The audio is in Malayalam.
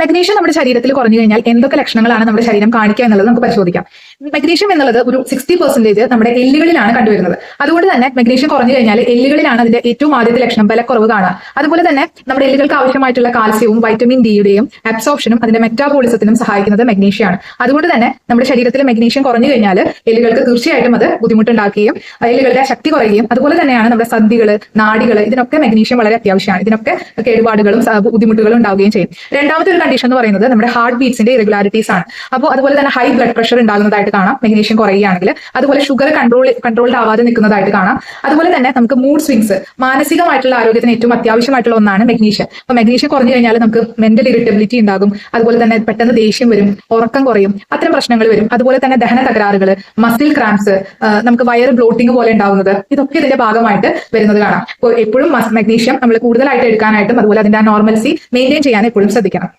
മഗ്നീഷ്യം നമ്മുടെ ശരീരത്തിൽ കുറഞ്ഞു കഴിഞ്ഞാൽ എന്തൊക്കെ ലക്ഷണങ്ങളാണ് നമ്മുടെ ശരീരം കാണിക്കുക എന്നുള്ളത് നമുക്ക് പരിശോധിക്കാം. മഗ്നീഷ്യം എന്നുള്ളത് ഒരു സിക്സ്റ്റി പെർസെന്റേജ് നമ്മുടെ എല്ലുകളിലാണ് കണ്ടുവരുന്നത്. അതുകൊണ്ട് തന്നെ മഗ്നീഷ്യം കുറഞ്ഞു കഴിഞ്ഞാൽ എല്ലുകളിലാണ് അതിന്റെ ഏറ്റവും ആദ്യത്തെ ലക്ഷണം ബലക്കുറവ് കാണുക. അതുപോലെ തന്നെ നമ്മുടെ എല്ലുകൾക്ക് ആവശ്യമായിട്ടുള്ള കാൽസ്യവും വൈറ്റമിൻ ഡിയുടെയും അബ്സോർപ്ഷനും അതിന്റെ മെറ്റാബോളിസത്തിനും സഹായിക്കുന്നത് മഗ്നീഷ്യമാണ് അതുകൊണ്ട് തന്നെ നമ്മുടെ ശരീരത്തിൽ മഗ്നീഷ്യം കുറഞ്ഞു കഴിഞ്ഞാൽ എല്ലുകൾക്ക് തീർച്ചയായിട്ടും അത് ബുദ്ധിമുട്ടുണ്ടാക്കുകയും എല്ലുകളുടെ ശക്തി കുറയുകയും അതുപോലെ തന്നെയാണ് നമ്മുടെ സന്ധികൾ നാടികൾ ഇതിനൊക്കെ മഗ്നീഷ്യം വളരെ അത്യാവശ്യമാണ്. ഇതിനൊക്കെ കേടുപാടുകളും ബുദ്ധിമുട്ടുകളും ഉണ്ടാവുകയും ചെയ്യും. രണ്ടാമത്തെ ഒരു കണ്ടീഷൻ എന്ന് പറയുന്നത് നമ്മുടെ ഹാർട്ട് ബീറ്റ്സിന്റെ ഇറഗുലാരിറ്റീസ് ആണ്. അപ്പോൾ അതുപോലെ തന്നെ ഹൈ ബ്ലഡ് പ്രഷർ ഉണ്ടാകുന്നതായിട്ട് കാണാം മെഗ്നീഷ്യം കുറയുകയാണെങ്കിൽ. അതുപോലെ ഷുഗർ കൺട്രോൾ കൺട്രോൾഡ് ആവാതെ നിൽക്കുന്നതായിട്ട് കാണാം. അതുപോലെ തന്നെ നമുക്ക് മൂഡ് സ്വിങ്സ് മാനസികമായിട്ടുള്ള ആരോഗ്യത്തിന് ഏറ്റവും അത്യാവശ്യമായിട്ടുള്ള ഒന്നാണ് മെഗ്നീഷ്യം അപ്പോൾ മെഗ്നീഷ്യം കുറഞ്ഞു കഴിഞ്ഞാൽ നമുക്ക് മെന്റൽ ഇറിറ്റബിലിറ്റി ഉണ്ടാകും. അതുപോലെ തന്നെ പെട്ടെന്ന് ദേഷ്യം വരും ഉറക്കം കുറയും അത്തരം പ്രശ്നങ്ങൾ വരും. അതുപോലെ തന്നെ ദഹന തകരാറുകൾ മസിൽ ക്രാംസ് നമുക്ക് വയർ ബ്ലോട്ടിംഗ് പോലെ ഉണ്ടാവുന്നത് ഇതൊക്കെ ഇതിന്റെ ഭാഗമായിട്ട് വരുന്നത് കാണാം. അപ്പോൾ എപ്പോഴും മെഗ്നീഷ്യം നമ്മൾ കൂടുതലായിട്ട് എടുക്കാനായിട്ടും അതുപോലെ അതിന്റെ നോർമൽസി മെയിന്റെയിൻ ചെയ്യാൻ എപ്പോഴും ശ്രദ്ധിക്കണം.